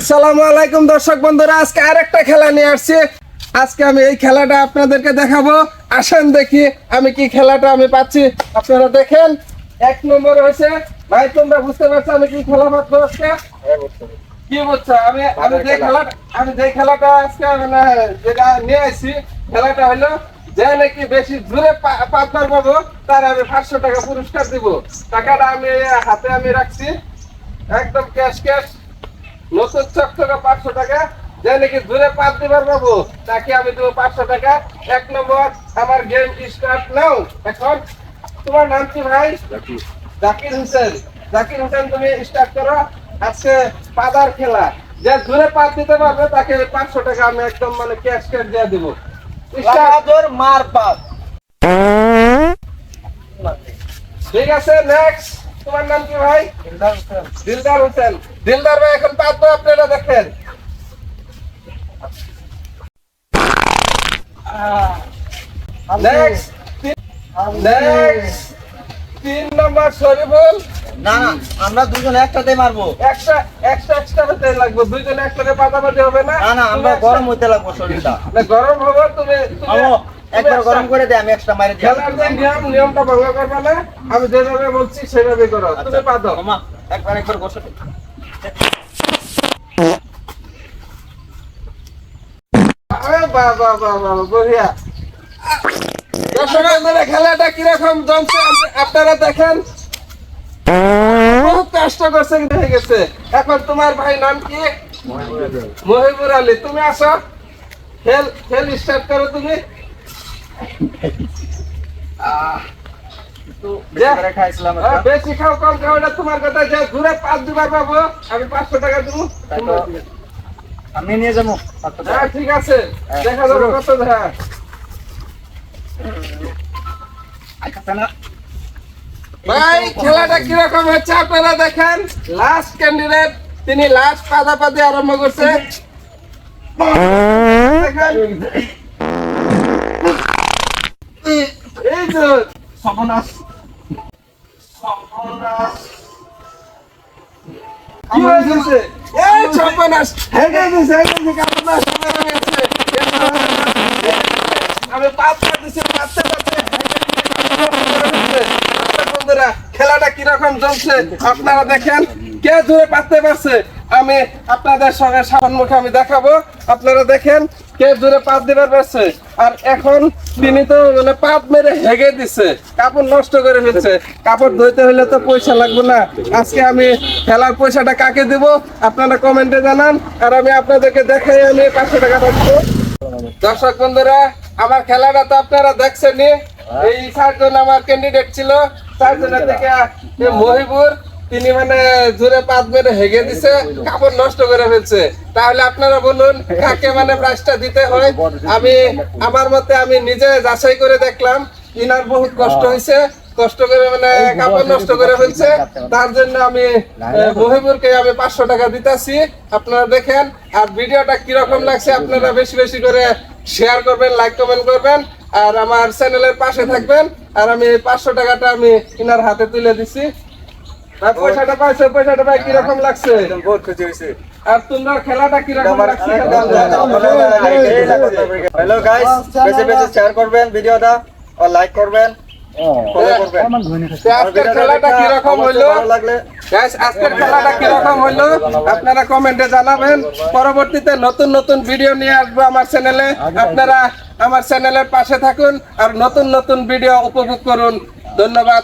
আসসালামু আলাইকুম দর্শক বন্ধুরা, আজকে আরেকটা খেলা নিয়ে আসছি। আজকে আমি এই খেলাটা আপনাদেরকে দেখাবো। আসেন দেখি আমি কি খেলাটা আমি পাচ্ছি। আপনারা দেখেন, এক নম্বর হয়েছে। ভাই, তোমরা বুঝতে পারছ আমি কি খেলা পাচ্ছি আজকে? কি বুঝছ? আমি আমি যে খেলাটা আমি যে খেলাটা আজকে মানে যেটা নিয়ে আসছি, খেলাটা হলো যে নাকি বেশি দূরে পাতবার পাবো, তার আমি পাঁচশো টাকা পুরস্কার দিব। টাকাটা আমি হাতে আমি রাখছি। একদম ক্যাশ ক্যাশ নতুন চকচকে পাঁচশো টাকা যে নাকি দূরে পাত দিবার পাবো তাকে আমি দেবো পাঁচশো টাকা। এক নম্বর আমার গেম স্টার্ট নাও। এখন তোমার নাম কি ভাই? জাকির। হোসেন। জাকির হোসেন তুমি স্টার্ট করো। আজকে পাদার খেলা। যে দূরে পাত দিতে পারবে তাকে পাঁচশো টাকা আমি একদম মানে ক্যাশ ক্যাশ দিয়ে দিব। মার পাত ঠিক আছে নেক্সট তোমার নাম কি ভাই? দিলদার হোসেন। দিলদার ভাই এখন আপনারা দেখেন। তিন নম্বর শরীফুল। না আমরা দুজন একসাথে মারবো। একটা হতে লাগবে। দুইজনে একসাথে পাতাপাতি হবে না? না না আমরা গরম হইতে লাগবো শরীরটা। গরম হবে তুমি একবার গরম করে দে আমি এক্সট্রা মারি দিই খেলার যে নিয়ম নিয়মটা ভঙ্গ করবে না। আমি যেভাবে বলছি সেভাবে করো। তুমি পাতো মামা একবার একবার আরে দর্শক খেলাটা কীরকম জমছে? আপনারা দেখেন। বহুত কষ্ট করছে কিন্তু হয়ে গেছে। এখন তোমার ভাই নাম কি? মহিবুর আলী। তুমি আসো। খেল খেল স্টার্ট করো তুমি। বেশি করে খাইছিলাম আহ, বেশি খাও কম খাও এটা তোমার কথা। যে ঘুরে পাঁচ দুবার পাবো আমি পাঁচশো টাকা দেবো। আমি নিয়ে যাব হ্যাঁ ঠিক আছে। দেখা যাবে কত হ্যাঁ। ভাই খেলাটা কীরকম হচ্ছে আপনারা দেখেন? লাস্ট ক্যান্ডিডেট তিনি লাস্ট পাদাপাতি আরম্ভ করছে। দেখেন। এই তো সর্বনাশ। কি হয়েছে? এই সর্বনাশ। হেগে গেছে হেগে গেছে কাপড় সর্বনাশ। হয়েছে আমি পাঁচটা দিছি পাঁচটা পাঁচটা খেলাটা কীরকম চলছে? আপনারা দেখেন কে ধরে পাততে পারছে? আমি আপনাদের সঙ্গে সম্মুখে আমি দেখাবো। আপনারা দেখেন, কে দূরে পাত দিবার পারছে আর এখন তিনি তো মানে পাত মেরে হেগে দিছে। কাপড় নষ্ট করে ফেলছে। কাপড় ধুইতে হলে তো পয়সা লাগবে না। আজকে আমি খেলার পয়সাটা কাকে দেব? আপনারা কমেন্টে জানান। আর আমি আপনাদেরকে দেখাই, আমি পাঁচশো টাকা রাখব দর্শক বন্ধুরা, আমার খেলাটা তো আপনারা দেখছেনই। এই চারজন আমার ক্যান্ডিডেট ছিল। চারজনের থেকে মহিবুর তিনি মানে জোরে পাত মেরে হেগে দিছে, কাপড় নষ্ট করে ফেলছে। তাহলে আপনারা বলুন, কাকে মানে প্রাইসটা দিতে হয়? আমি, আমার মতে আমি নিজে যাচাই করে দেখলাম, ইনার বহুত কষ্ট হয়েছে কষ্ট করে মানে কাপড় নষ্ট করে ফেলছে। তার জন্য আমি মহিবুরকে আমি পাঁচশো টাকা দিতেছি। আপনারা দেখেন, আর ভিডিওটা কীরকম লাগছে আপনারা বেশি বেশি করে শেয়ার করবেন লাইক কমেন্ট করবেন, আর আমার চ্যানেলের পাশে থাকবেন। আর আমি পাঁচশো টাকাটা আমি ইনার হাতে তুলে দিছি। পয়সাটা পাইছে পয়সাটা পাই কীরকম লাগছে বহুত খুশি হয়েছে আর তোমরা খেলাটা কীরকম লাগছে হ্যালো গাইস বেশি বেশি শেয়ার করবেন ভিডিওটা আর লাইক করবেন আজকের খেলাটা কীরকম হইল ভালো লাগলে Guys, আজকের খেলাটা কীরকম হইল আপনারা কমেন্টে জানাবেন পরবর্তীতে নতুন নতুন ভিডিও নিয়ে আসব আমার চ্যানেলে আপনারা আমার চ্যানেলের পাশে থাকুন আর নতুন নতুন ভিডিও উপভোগ করুন ধন্যবাদ